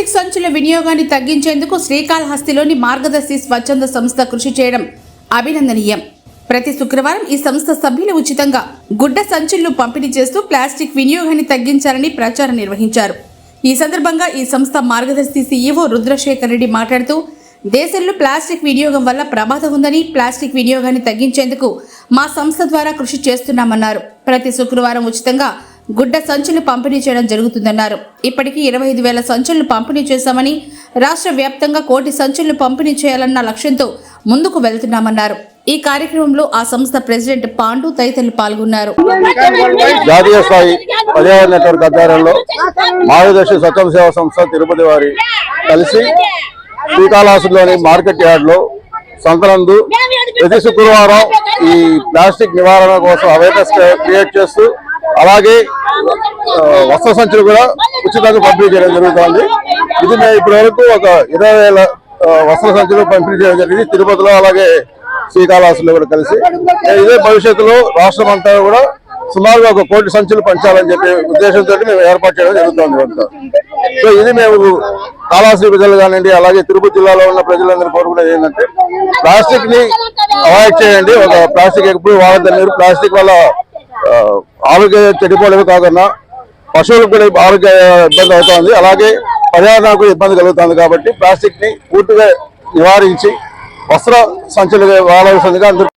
Plastic సంచుల వినియోగాన్ని తగ్గించేందుకు శ్రీకాళహస్తిలోని మార్గదర్శి స్వచ్ఛంద సంస్థ కృషి చేయడం అభినందనీయం. ప్రతి శుక్రవారం ఈ సంస్థ సభ్యులు ఉచితంగా గుడ్డ సంచులను పంపిణీ చేస్తూ ప్లాస్టిక్ వినియోగాన్ని తగ్గించాలని ప్రచారం నిర్వహించారు. ఈ సందర్భంగా ఈ సంస్థ మార్గదర్శి సీఈఓ రుద్రశేఖర్ రెడ్డి మాట్లాడుతూ దేశంలో ప్లాస్టిక్ వినియోగం వల్ల ప్రమాదం ఉందని ప్లాస్టిక్ వినియోగాన్ని తగ్గించేందుకు మా సంస్థ ద్వారా కృషి చేస్తున్నామన్నారు. ప్రతి శుక్రవారం ఉచితంగా గుడ్డ సంచులు పంపిణీ చేయడం జరుగుతుందన్నారు. ఇప్పటికీ ఇరవై ఐదు వేల సంచులను పంపిణీ చేశామని రాష్ట్ర వ్యాప్తంగా కోటి సంచులను పంపిణీ చేయాలన్న లక్ష్యంతో ముందుకు వెళ్తున్నామన్నారు. ఈ కార్యక్రమంలో ఆ సంస్థ ప్రెసిడెంట్ పాండు తదితరులు పాల్గొన్నారు. జాతీయ స్థాయి పర్యావరణ నెట్వర్క్ ఆధ్వర్యంలో మార్గదర్శి స్వచ్ఛంద సేవా సంస్థ తిరుపతి వారి కలిసి శ్రీకాళహస్తిలోని మార్కెట్ యార్డ్లో సంతనందు ప్రతి శుక్రవారం ఈ ప్లాస్టిక్ నివారణ కోసం అవేర్నెస్ క్రియేట్ చేస్తూ అలాగే వస్త్ర సంచులు కూడా ఉచితంగా పంపిణీ చేయడం జరుగుతుంది. ఇది మేము ఇప్పటి వరకు ఒక ఇరవై వేల వస్త్ర సంచులు పంపిణీ చేయడం జరిగింది. తిరుపతిలో అలాగే శ్రీకాళహస్తిలో కూడా కలిసి. ఇదే భవిష్యత్తులో రాష్ట్రం అంతా కూడా సుమారుగా ఒక కోటి సంచులు పంచాలని చెప్పే ఉద్దేశంతో మేము ఏర్పాటు చేయడం జరుగుతుంది ఇదంతా. సో ఇది మేము కాళహస్తి ప్రజలు కానివ్వండి అలాగే తిరుపతి జిల్లాలో ఉన్న ప్రజలందరూ కోరుకునేది ఏంటంటే ప్లాస్టిక్ని అవాయిడ్ చేయండి. ఒక ప్లాస్టిక్ ఎప్పుడు వాడద్దని మీరు ప్లాస్టిక్ వల్ల ఆరోగ్య చెడిపోవడమే కాకుండా పశువులకు కూడా ఆరోగ్య ఇబ్బంది అవుతుంది. అలాగే పర్యావరణకు ఇబ్బంది కలుగుతుంది కాబట్టి ప్లాస్టిక్ని పూర్తిగా నివారించి వస్త్ర సంచులు వాడవలసిందిగా అందరూ